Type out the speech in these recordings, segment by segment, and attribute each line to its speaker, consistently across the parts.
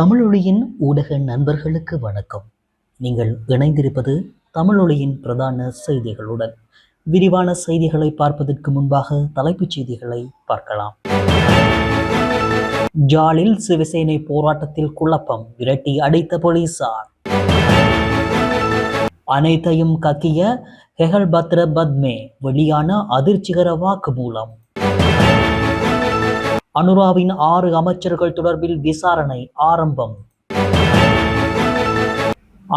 Speaker 1: தமிழொலியின் ஊடக நண்பர்களுக்கு வணக்கம். நீங்கள் இணைந்திருப்பது தமிழொலியின் பிரதான செய்திகளுடன். விரிவான செய்திகளை பார்ப்பதற்கு முன்பாக தலைப்புச் செய்திகளை பார்க்கலாம். ஜாலில் சிவசேனை போராட்டத்தில் குழப்பம் விரட்டி அடைத்த போலீசார். அனைத்தையும் கக்கிய ஹெகல்பத்ர பத்மே வெளியான அதிர்ச்சிகர வாக்குமூலம். அனுராவின் ஆறு அமைச்சர்கள் தொடர்பில் விசாரணை ஆரம்பம்.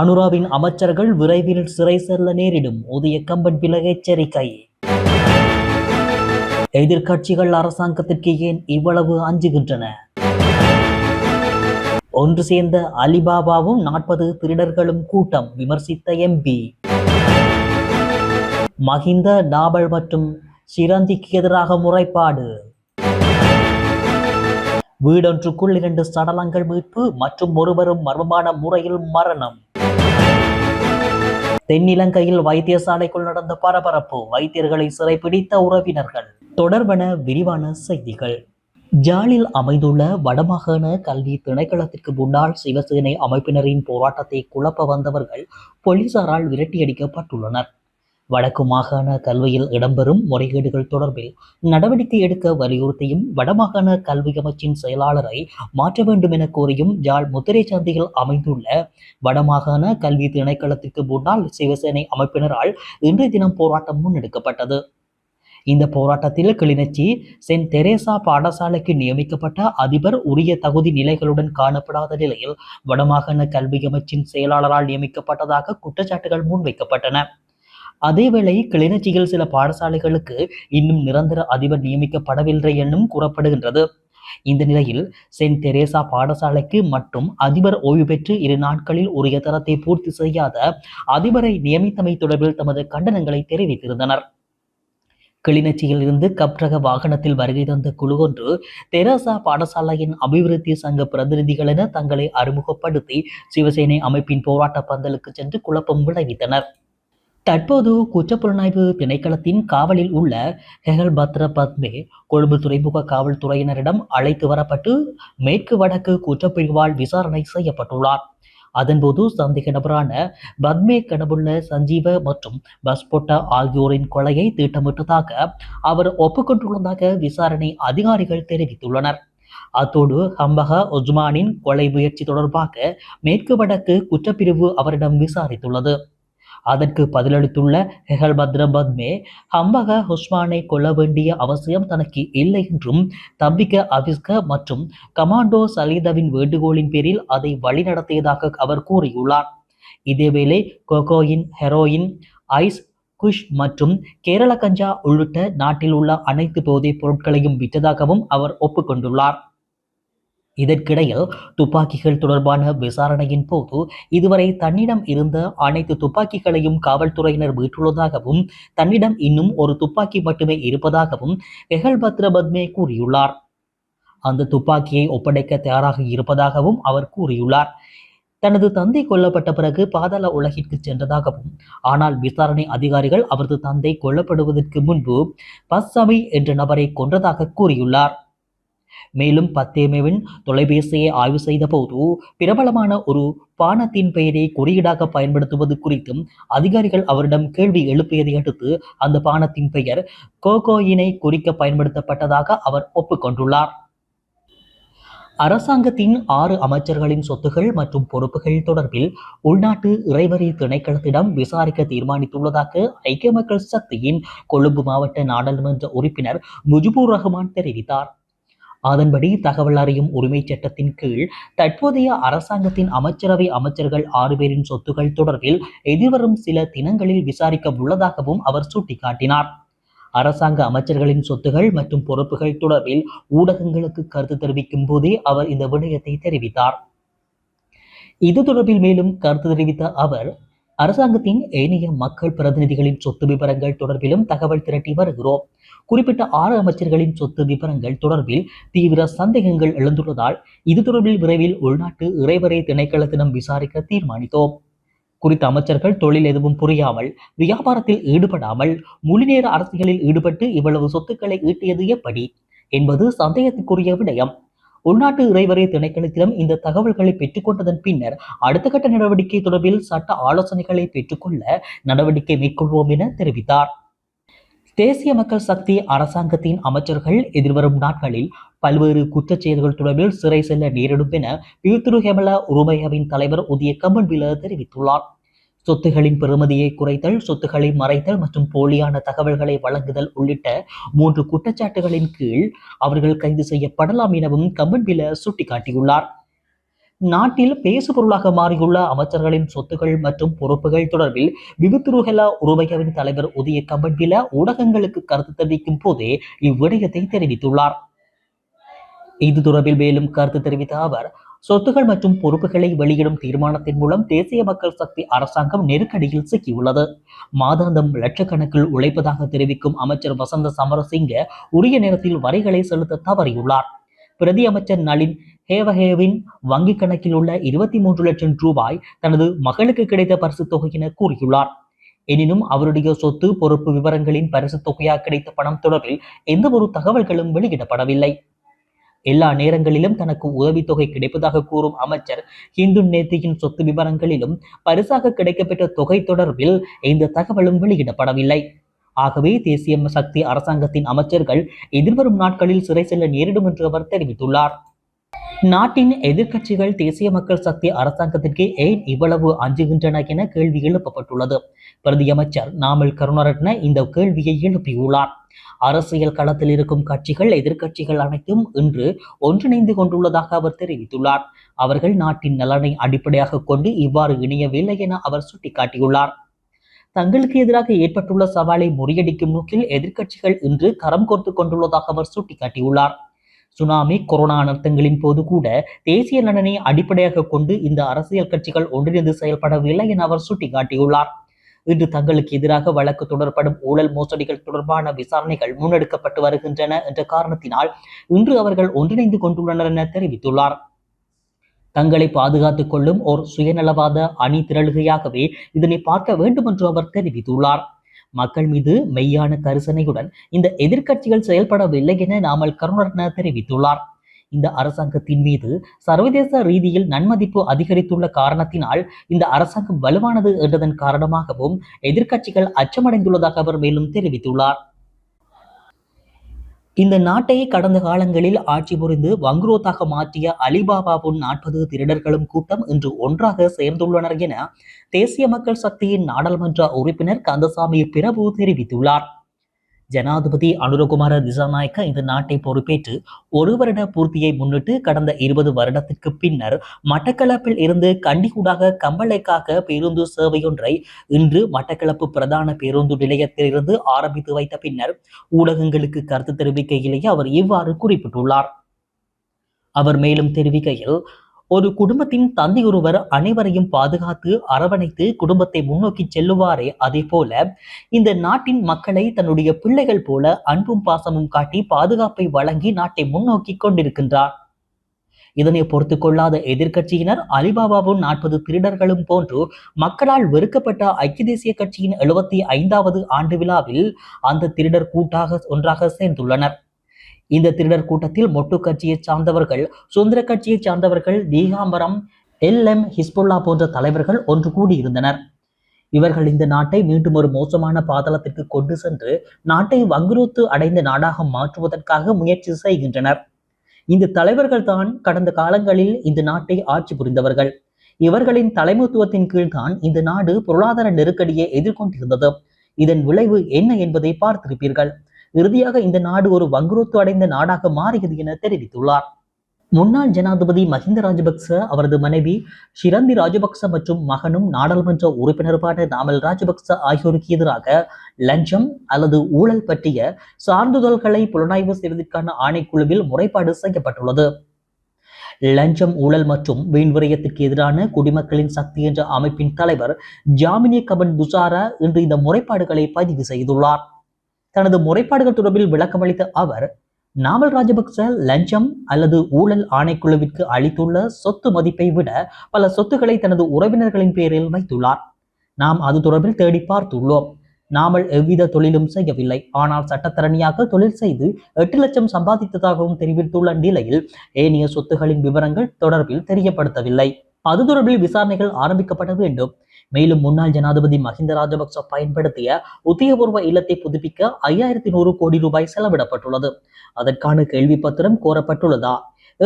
Speaker 1: அனுராவின் அமைச்சர்கள் விரைவில் சிறை செல்ல நேரிடும். உதய கம்பன் விலக எச்சரிக்கை. எதிர்க்கட்சிகள் அரசாங்கத்திற்கு ஏன் இவ்வளவு அஞ்சுகின்றன? ஒன்று சேர்ந்த அலிபாபாவும் நாற்பது திருடர்களும் கூட்டம் விமர்சித்த எம்பி மஹிந்த டாபல் மற்றும் சிரந்திக்கு எதிராக முறைப்பாடு. வீடொன்றுக்குள் இரண்டு சடலங்கள் மீட்பு மற்றும் ஒருவரும் மர்மமான முறையில் மரணம். தென்னிலங்கையில் வைத்தியசாலைக்குள் நடந்த பரபரப்பு வைத்தியர்களை சிறைப்பிடித்த உறவினர்கள். தொடர்பன விரிவான செய்திகள். ஜாலில் அமைந்துள்ள வடமாகாண கல்வி திணைக்களத்திற்கு முன்னால் சிவசேனை அமைப்பினரின் போராட்டத்தை குழப்ப வந்தவர்கள் போலீசாரால் விரட்டியடிக்கப்பட்டுள்ளனர். வடக்கு மாகாண கல்வியில் இடம்பெறும் முறைகேடுகள் தொடர்பில் நடவடிக்கை எடுக்க வலியுறுத்தியும் வடமாகாண கல்வி அமைச்சின் செயலாளரை மாற்ற வேண்டும் என கோரியும் யாழ் முத்திரை சந்தையில் அமைந்துள்ள வடமாகாண கல்வி திணைக்களத்திற்கு முன்னால் சிவசேனை அமைப்பினரால் இன்றைய தினம் போராட்டம் முன்னெடுக்கப்பட்டது. இந்த போராட்டத்தில் கிளிநொச்சி சென்ட் தெரேசா பாடசாலைக்கு நியமிக்கப்பட்ட அதிபர் உரிய தகுதி நிலைகளுடன் காணப்படாத நிலையில் வடமாகாண கல்வி அமைச்சின் செயலாளரால் நியமிக்கப்பட்டதாக குற்றச்சாட்டுகள் முன்வைக்கப்பட்டன. அதேவேளை கிளிநொச்சியில் சில பாடசாலைகளுக்கு இன்னும் நிரந்தர அதிபர் நியமிக்கப்படவில்லை என்னும் கூறப்படுகின்றது. இந்த நிலையில் சென்ட் தெரேசா பாடசாலைக்கு மற்றும் அதிபர் ஓய்வு பெற்று இரு நாட்களில் உரிய தரத்தை பூர்த்தி செய்யாத அதிபரை நியமித்தமை தொடர்பில் தமது கண்டனங்களை தெரிவித்திருந்தனர். கிளிநொச்சியில் இருந்து கப்ரக வாகனத்தில் வருகை தந்த குழு ஒன்று தெரசா பாடசாலையின் அபிவிருத்தி சங்க பிரதிநிதிகள் என தங்களை அறிமுகப்படுத்தி சிவசேனை அமைப்பின் போராட்ட பந்தலுக்கு சென்று குழப்பம் விளைவித்தனர். தற்போது குற்றப்புலனாய்வு திணைக்களத்தின் காவலில் உள்ள ஹெகல் பத்ர பத்மே கொழும்பு துறைமுக காவல்துறையினரிடம் அழைத்து வரப்பட்டு மேற்கு வடக்கு குற்றப்பிரிவால் விசாரணை செய்யப்பட்டுள்ளார். அதன்போது சந்தேக நபரான பத்மே கனவுள்ள சஞ்சீவ மற்றும் பஸ்போட்டா ஆகியோரின் கொலையை திட்டமிட்டதாக அவர் ஒப்புக்கொண்டுள்ளதாக விசாரணை அதிகாரிகள் தெரிவித்துள்ளனர். அத்தோடு ஹம்பக உஸ்மானின் கொலை முயற்சி தொடர்பாக மேற்கு வடக்கு குற்றப்பிரிவு அவரிடம் விசாரித்துள்ளது. அதற்கு பதிலளித்துள்ள ஹெஹல் பத்ரபத்மே ஹம்பக ஹுஸ்மானை கொல்ல வேண்டிய அவசியம் தனக்கு இல்லை என்றும் தம்பிக்க அவிஸ்க மற்றும் கமாண்டோ சலீதவின் வேண்டுகோளின் பேரில் அதை வழிநடத்தியதாக அவர் கூறியுள்ளார். இதேவேளை கொகோயின் ஹெரோயின் ஐஸ் குஷ் மற்றும் கேரள கஞ்சா உள்ளிட்ட நாட்டில் உள்ள அனைத்து போதைப் பொருட்களையும் விற்றதாகவும் அவர் ஒப்புக்கொண்டுள்ளார். இதற்கிடையில் துப்பாக்கிகள் தொடர்பான விசாரணையின் போது இதுவரை தன்னிடம் இருந்த அனைத்து துப்பாக்கிகளையும் காவல்துறையினர் மீட்டுள்ளதாகவும் தன்னிடம் இன்னும் ஒரு துப்பாக்கி மட்டுமே இருப்பதாகவும் எஹல் பத்ரபத்மே கூறியுள்ளார். அந்த துப்பாக்கியை ஒப்படைக்க தயாராக இருப்பதாகவும் அவர் கூறியுள்ளார். தனது தந்தை கொல்லப்பட்ட பிறகு பாதாள உலகிற்கு சென்றதாகவும் ஆனால் விசாரணை அதிகாரிகள் அவரது தந்தை கொல்லப்படுவதற்கு முன்பு பஸ்ஸமி என்ற நபரை கொன்றதாக கூறியுள்ளார். மேலும் பத்தேமேவின் தொலைபேசியை ஆய்வு செய்த போது பிரபலமான ஒரு பானத்தின் பெயரை குறியீடாக பயன்படுத்துவது குறித்தும் அதிகாரிகள் அவரிடம் கேள்வி எழுப்பியதை அடுத்து அந்த பானத்தின் பெயர் கோகோயினை குறிக்க பயன்படுத்தப்பட்டதாக அவர் ஒப்புக்கொண்டுள்ளார். அரசாங்கத்தின் ஆறு அமைச்சர்களின் சொத்துகள் மற்றும் பொறுப்புகள் தொடர்பில் உள்நாட்டு இறைவரி திணைக்களத்திடம் விசாரிக்க தீர்மானித்துள்ளதாக ஐக்கிய மக்கள் சக்தியின் கொழும்பு மாவட்ட நாடாளுமன்ற உறுப்பினர் முஜிபுர் ரஹ்மான் தெரிவித்தார். அதன்படி தகவல் அறியும் உரிமை சட்டத்தின் கீழ் தற்போதைய அரசாங்கத்தின் அமைச்சரவை அமைச்சர்கள் ஆறு பேரின் சொத்துகள் தொடர்பில் எதிர்வரும் சில தினங்களில் விசாரிக்க உள்ளதாகவும் அவர் சுட்டிக்காட்டினார். அரசாங்க அமைச்சர்களின் சொத்துகள் மற்றும் பொறுப்புகள் தொடர்பில் ஊடகங்களுக்கு கருத்து தெரிவிக்கும் போதே அவர் இந்த விடயத்தை தெரிவித்தார். இது தொடர்பில் மேலும் கருத்து தெரிவித்த அவர் அரசாங்கத்தின் ஏனைய மக்கள் பிரதிநிதிகளின் சொத்து விவரங்கள் தொடர்பிலும் தகவல் திரட்டி வருகிறோம். குறிப்பிட்ட ஆறு அமைச்சர்களின் சொத்து விவரங்கள் தொடர்பில் தீவிர சந்தேகங்கள் எழுந்துள்ளதால் இது தொடர்பில் விரைவில் உள்நாட்டு இறைவரை திணைக்களத்திடம் விசாரிக்க தீர்மானித்தோம். குறித்த அமைச்சர்கள் தொழில் எதுவும் புரியாமல் வியாபாரத்தில் ஈடுபடாமல் முழுநேர அரசியலில் ஈடுபட்டு இவ்வளவு சொத்துக்களை ஈட்டியது எப்படி? என்பது சந்தேகத்துக்குரிய விடயம். உள்நாட்டு இறைவரை திணைக்களத்திடம் இந்த தகவல்களை பெற்றுக்கொண்டதன் பின்னர் அடுத்த கட்ட நடவடிக்கை தொடர்பில் சட்ட ஆலோசனைகளை பெற்றுக்கொள்ள நடவடிக்கை மேற்கொள்வோம் என தெரிவித்தார். தேசிய மக்கள் சக்தி அரசாங்கத்தின் அமைச்சர்கள் எதிர்வரும் நாட்களில் பல்வேறு குற்றச் செயல்கள் தொடர்பில் சிறை செல்ல நேரிடும் என பியூத்துரு ஹெமல உருமையாவின் தலைவர் உதய கம்பன்பில தெரிவித்துள்ளார். சொத்துகளின் பெறுமதியை குறைத்தல் சொத்துக்களை மறைத்தல் மற்றும் போலியான தகவல்களை வழங்குதல் உள்ளிட்ட மூன்று குற்றச்சாட்டுகளின் கீழ் அவர்கள் கைது செய்யப்படலாம் எனவும் கம்பன்பில சுட்டிக்காட்டியுள்ளார். நாட்டில் பேசுபொருளாக மாறியுள்ள அமைச்சர்களின் சொத்துகள் மற்றும் பொறுப்புகள் தொடர்பில் விபத்துருகலா உருவகவின் தலைவர் உதய கம்பன்பில ஊடகங்களுக்கு கருத்து தெரிவிக்கும் போதே இவ்விடயத்தை தெரிவித்துள்ளார். இது தொடர்பில் மேலும் கருத்து தெரிவித்த அவர் சொத்துகள் மற்றும் பொறுப்புகளை வெளியிடும் தீர்மானத்தின் மூலம் தேசிய மக்கள் சக்தி அரசாங்கம் நெருக்கடியில் சிக்கியுள்ளது. மாதாந்தம் லட்சக்கணக்கில் உழைப்பதாக தெரிவிக்கும் அமைச்சர் வசந்த சமரசிங்க உரிய நேரத்தில் வரிகளை செலுத்த தவறியுள்ளார். பிரதி அமைச்சர் நளின் ஹேவஹேவின் வங்கிக் கணக்கில் உள்ள இருபத்தி மூன்று லட்சம் ரூபாய் தனது மகளுக்கு கிடைத்த பரிசு தொகை என கூறியுள்ளார். எனினும் அவருடைய சொத்து பொறுப்பு விவரங்களின் பரிசு தொகையாக கிடைத்த பணம் தொடர்பில் எந்த ஒரு தகவல்களும் வெளியிடப்படவில்லை. எல்லா நேரங்களிலும் தனக்கு உதவித்தொகை கிடைப்பதாக கூறும் அமைச்சர் ஹிந்து நேத்தியின் சொத்து விவரங்களிலும் பரிசாக கிடைக்கப்பெற்ற தொகை தொடர்பில் எந்த தகவலும் வெளியிடப்படவில்லை. ஆகவே தேசிய சக்தி அரசாங்கத்தின் அமைச்சர்கள் எதிர்வரும் நாட்களில் சிறை செல்ல நேரிடும் என்று அவர் தெரிவித்துள்ளார். நாட்டின் எதிர்க்கட்சிகள் தேசிய மக்கள் சக்தி அரசாங்கத்திற்கு ஏன் இவ்வளவு அஞ்சுகின்றன என கேள்வி எழுப்பப்பட்டுள்ளது. பிரதியமைச்சர் நாமல் கருணாரட்ன இந்த கேள்வியை எழுப்பியுள்ளார். அரசியல் களத்தில் இருக்கும் கட்சிகள் எதிர்க்கட்சிகள் அனைத்தும் இன்று ஒன்றிணைந்து கொண்டுள்ளதாக அவர் தெரிவித்துள்ளார். அவர்கள் நாட்டின் நலனை அடிப்படையாக கொண்டு இவ்வாறு இணையவில்லை என அவர் சுட்டிக்காட்டியுள்ளார். தங்களுக்கு எதிராக ஏற்பட்டுள்ள சவாலை முறியடிக்கும் நோக்கில் எதிர்க்கட்சிகள் இன்று கரம் கோர்த்து கொண்டுள்ளதாக அவர் சுட்டிக்காட்டியுள்ளார். சுனாமி கொரோனா அனர்த்தங்களின் போது கூட தேசிய நலனை அடிப்படையாக கொண்டு இந்த அரசியல் கட்சிகள் ஒன்றிணைந்து செயல்படவில்லை என அவர் சுட்டிக்காட்டியுள்ளார். இன்று தங்களுக்கு எதிராக வழக்கு தொடரப்படும் ஊழல் மோசடிகள் தொடர்பான விசாரணைகள் முன்னெடுக்கப்பட்டு வருகின்றன என்ற காரணத்தினால் இன்று அவர்கள் ஒன்றிணைந்து கொண்டுள்ளனர் என தெரிவித்துள்ளார். தங்களை பாதுகாத்துக் கொள்ளும் ஒரு சுயநலவாத அணி திரளுகையாகவே இதனை பார்க்க வேண்டும் என்று அவர் தெரிவித்துள்ளார். மக்கள் மீது மெய்யான கரிசனையுடன் இந்த எதிர்க்கட்சிகள் செயல்படவில்லை என நாமல் கருணர் தெரிவித்துள்ளார். இந்த அரசாங்கத்தின் மீது சர்வதேச ரீதியில் நன்மதிப்பு அதிகரித்துள்ள காரணத்தினால் இந்த அரசாங்கம் வலுவானது என்றதன் காரணமாகவும் எதிர்க்கட்சிகள் அச்சமடைந்துள்ளதாக அவர் மேலும் தெரிவித்துள்ளார். இந்த நாட்டை கடந்த காலங்களில் ஆட்சி புரிந்து வங்குரோத்தாக மாற்றிய அலிபாபாவும் நாற்பது திருடர்களும் கூட்டம் இன்று ஒன்றாக சேர்ந்துள்ளனர் என தேசிய மக்கள் சக்தியின் நாடாளுமன்ற உறுப்பினர் கந்தசாமி பிரபு தெரிவித்துள்ளார். ஜனாதிபதி அனுரகுமார திசாநாயக்க இந்த நாட்டை பொறுப்பேற்று ஒரு வருட பூர்த்தியை முன்னிட்டு கடந்த இருபது வருடத்திற்கு பின்னர் மட்டக்களப்பில் இருந்து கண்டிகூடாக கம்பளைக்காக பேருந்து சேவையொன்றை இன்று மட்டக்களப்பு பிரதான பேருந்து நிலையத்திலிருந்து ஆரம்பித்து வைத்த பின்னர் ஊடகங்களுக்கு கருத்து தெரிவிக்கையிலேயே அவர் இவ்வாறு குறிப்பிட்டுள்ளார். அவர் மேலும் தெரிவிக்கையில் ஒரு குடும்பத்தின் தந்தை ஒருவர் அனைவரையும் பாதுகாத்து அரவணைத்து குடும்பத்தை முன்னோக்கி செல்லுவாரே. அதே போல இந்த நாட்டின் மக்களை தன்னுடைய பிள்ளைகள் போல அன்பும் பாசமும் காட்டி பாதுகாப்பை வழங்கி நாட்டை முன்னோக்கி கொண்டிருக்கின்றார். இதனை பொறுத்து கொள்ளாத எதிர்க்கட்சியினர் அலிபாபாவும் நாற்பது திருடர்களும் போன்று மக்களால் வெறுக்கப்பட்ட ஐக்கிய தேசிய கட்சியின் எழுபத்தி ஐந்தாவது ஆண்டு விழாவில் அந்த திருடர் கூட்டாக ஒன்றாக சேர்ந்துள்ளனர். இந்த திருடர் கூட்டத்தில் மொட்டு கட்சியை சார்ந்தவர்கள் சுதந்திர கட்சியை சார்ந்தவர்கள் தீகாம்பரம் எல் எம் ஹிஸ்புல்லா போன்ற தலைவர்கள் ஒன்று கூடியிருந்தனர் இவர்கள் இந்த நாட்டை மீண்டும் ஒரு மோசமான பாதாளத்திற்கு கொண்டு சென்று நாட்டை வங்குரோத்து அடைந்த நாடாக மாற்றுவதற்காக முயற்சி செய்கின்றனர். இந்த தலைவர்கள் தான் கடந்த காலங்களில் இந்த நாட்டை ஆட்சி புரிந்தவர்கள். இவர்களின் தலைமைத்துவத்தின் கீழ்தான் இந்த நாடு பொருளாதார நெருக்கடியை எதிர்கொண்டிருந்தது. இதன் விளைவு என்ன என்பதை பார்த்திருப்பீர்கள். இறுதியாக இந்த நாடு ஒரு வங்குரோத்து அடைந்த நாடாக மாறியது என தெரிவித்துள்ளார். முன்னாள் ஜனாதிபதி மஹிந்த ராஜபக்ச அவரது மனைவி ஷிரந்தி ராஜபக்ச மற்றும் மகனும் நாடாளுமன்ற உறுப்பினருமான நாமல் ராஜபக்ச ஆகியோருக்கு எதிராக லஞ்சம் அல்லது ஊழல் பற்றிய சான்றிதழ்களை புலனாய்வு செய்வதற்கான ஆணைக்குழுவில் முறைப்பாடு செய்யப்பட்டுள்ளது. லஞ்சம் ஊழல் மற்றும் வீண்விரயத்துக்கு எதிரான குடிமக்களின் சக்தி என்ற அமைப்பின் தலைவர் ஜாமினி கபன் துசாரா இன்று இந்த முறைப்பாடுகளை பதிவு செய்துள்ளார். தனது முறைப்பாடுகள் தொடர்பில் விளக்கமளித்த அவர் நாமல் ராஜபக்ச லஞ்சம் அல்லது ஊழல் ஆணைக்குழுவிற்கு அளித்துள்ள சொத்து மதிப்பை விட பல சொத்துக்களை தனது உறவினர்களின் பேரில் வைத்துள்ளார். நாம் அது தொடர்பில் தேடி பார்த்துள்ளோம். நாமல் எவ்வித தொழிலும் செய்யவில்லை. ஆனால் சட்டத்தரணியாக தொழில் செய்து எட்டு லட்சம் சம்பாதித்ததாகவும் தெரிவித்துள்ள நிலையில் ஏனைய சொத்துகளின் விவரங்கள் தொடர்பில் தெரியப்படுத்தவில்லை. அது தொடர்பில் விசாரணைகள் ஆரம்பிக்கப்பட வேண்டும். மேலும் முன்னாள் ஜனாதிபதி மஹிந்த ராஜபக்ச பயன்படுத்திய உத்தியபூர்வ இல்லத்தை புதுப்பிக்க ஐயாயிரத்தி நூறு கோடி ரூபாய் செலவிடப்பட்டுள்ளது. அதற்கான கேள்வி பத்திரம் கோரப்பட்டுள்ளதா?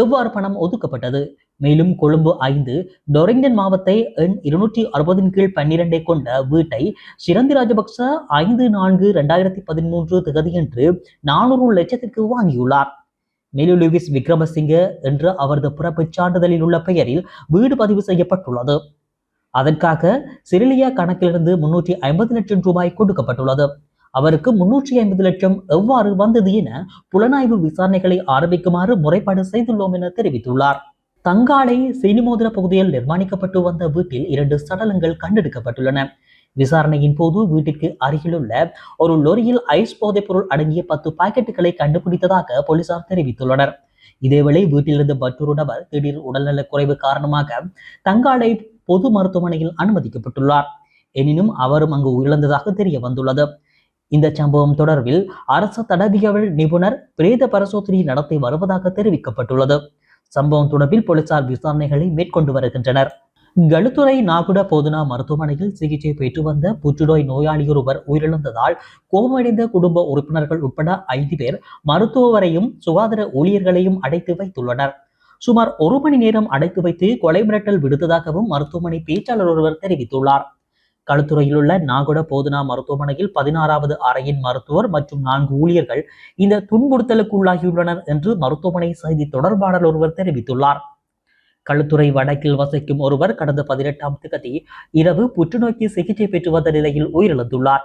Speaker 1: எவ்வாறு பணம் ஒதுக்கப்பட்டது? மேலும் கொழும்பு ஐந்து டொரிங்டன் மாவத்தை எண் இருநூற்றி அறுபதின் கீழ் பன்னிரண்டை கொண்ட வீட்டை சிரந்தி ராஜபக்ச ஐந்து நான்கு இரண்டாயிரத்தி பதிமூன்று திகதியன்று நானூறு லட்சத்திற்கு வாங்கியுள்ளார். மேலும் லூவிஸ் விக்ரமசிங்க என்ற அவரது பிறப்புச் சான்றிதழில் உள்ள பெயரில் வீடு பதிவு செய்யப்பட்டுள்ளது. அதற்காக சிறிலியா கணக்கிலிருந்து முன்னூற்றி ஐம்பது லட்சம் ரூபாய் கொடுக்கப்பட்டுள்ளது. அவருக்கு முன்னூற்றி ஐம்பது லட்சம் எவ்வாறு வந்தது என புலனாய்வு விசாரணைகளை ஆரம்பிக்குமாறு முறைப்பாடு செய்துள்ளோம் என தெரிவித்துள்ளார். தங்காலை சீனிமோதிர பகுதியில் நிர்மாணிக்கப்பட்டு வந்த வீட்டில் இரண்டு சடலங்கள் கண்டெடுக்கப்பட்டுள்ளன. விசாரணையின் போது வீட்டிற்கு அருகிலுள்ள ஒரு லொரியில் ஐஸ் போதைப் பொருள் அடங்கிய பத்து பாக்கெட்டுகளை கண்டுபிடித்ததாக போலீசார் தெரிவித்துள்ளனர். இதேவேளை வீட்டிலிருந்து மற்றொரு நபர் திடீர் உடல்நலக் குறைவு காரணமாக தங்காலை பொது மருத்துவமனையில் அனுமதிக்கப்பட்டுள்ளார். எனினும் அவரும் அங்கு உயிரிழந்ததாக தெரிய வந்துள்ளது. இந்த சம்பவம் தொடர்பில் அரசு தடவியல் நிபுணர் பிரேத பரிசோதனை நடத்தி வருவதாக தெரிவிக்கப்பட்டுள்ளது. சம்பவம் தொடர்பில் போலீசார் விசாரணைகளை மேற்கொண்டு வருகின்றனர். களுத்துறை நாகுட போதனா மருத்துவமனையில் சிகிச்சை பெற்று வந்த புற்றுநோய் நோயாளியொருவர் உயிரிழந்ததால் கோபமடைந்த குடும்ப உறுப்பினர்கள் உட்பட ஐந்து பேர் மருத்துவரையும் சுகாதார ஊழியர்களையும் அடைத்து வைத்துள்ளனர். சுமார் ஒரு மணி நேரம் அடைத்து வைத்து கொலை மிரட்டல் விடுத்ததாகவும் மருத்துவமனை பேச்சாளர் ஒருவர் தெரிவித்துள்ளார். களுத்துறையில் உள்ள நாகுட போதனா மருத்துவமனையில் பதினாறாவது அறையின் மருத்துவர் மற்றும் நான்கு ஊழியர்கள் இந்த துன்புறுத்தலுக்கு உள்ளாகியுள்ளனர் என்று மருத்துவமனை செய்தி தொடர்பாளர் ஒருவர் தெரிவித்துள்ளார். களுத்துறை வடக்கில் வசிக்கும் ஒருவர் கடந்த பதினெட்டாம் திகதி இரவு புற்றுநோய்க்கு சிகிச்சை பெற்று வந்த நிலையில் உயிரிழந்துள்ளார்.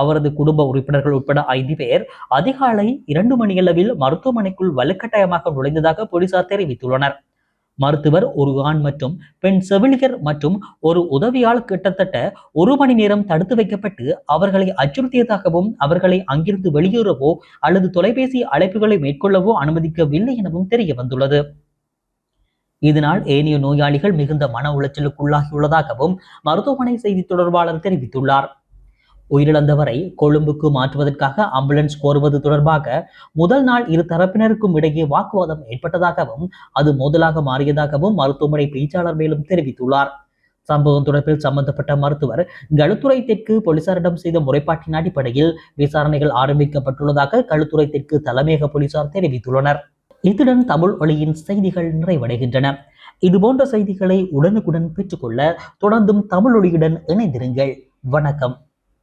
Speaker 1: அவரது குடும்ப உறுப்பினர்கள் உட்பட ஐந்து பேர் அதிகாலை இரண்டு மணியளவில் மருத்துவமனைக்குள் வலுக்கட்டாயமாக நுழைந்ததாக போலீசார் தெரிவித்துள்ளனர். மருத்துவர் ஒரு ஆண் மற்றும் பெண் செவிலியர் மற்றும் ஒரு உதவியால் கிட்டத்தட்ட ஒரு மணி நேரம் தடுத்து வைக்கப்பட்டு அவர்களை அச்சுறுத்தியதாகவும் அவர்களை அங்கிருந்து வெளியேறவோ அல்லது தொலைபேசி அழைப்புகளை மேற்கொள்ளவோ அனுமதிக்கவில்லை எனவும் தெரிய வந்துள்ளது இதனால் ஏனைய நோயாளிகள் மிகுந்த மன உளைச்சலுக்குள்ளாகியுள்ளதாகவும் மருத்துவமனை செய்தி தொடர்பாளர் தெரிவித்துள்ளார். உயிரிழந்தவரை கொழும்புக்கு மாற்றுவதற்காக ஆம்புலன்ஸ் கோருவது தொடர்பாக முதல் நாள் இரு தரப்பினருக்கும் இடையே வாக்குவாதம் ஏற்பட்டதாகவும் அது மோதலாக மாறியதாகவும் மருத்துவமனை பேச்சாளர் மேலும் தெரிவித்துள்ளார். சம்பவம் தொடர்பில் சம்பந்தப்பட்ட மருத்துவர் களுத்துறை தெற்கு போலீசாரிடம் செய்த முறைப்பாட்டின் அடிப்படையில் விசாரணைகள் ஆரம்பிக்கப்பட்டுள்ளதாக களுத்துறை தெற்கு தலைமையக போலீசார் தெரிவித்துள்ளனர். இத்துடன் தமிழ் ஒளியின் செய்திகள் நிறைவடைகின்றன. இதுபோன்ற செய்திகளை உடனுக்குடன் பெற்றுக்கொள்ள தொடர்ந்தும் தமிழ் ஒளியுடன் இணைந்திருங்கள். வணக்கம்.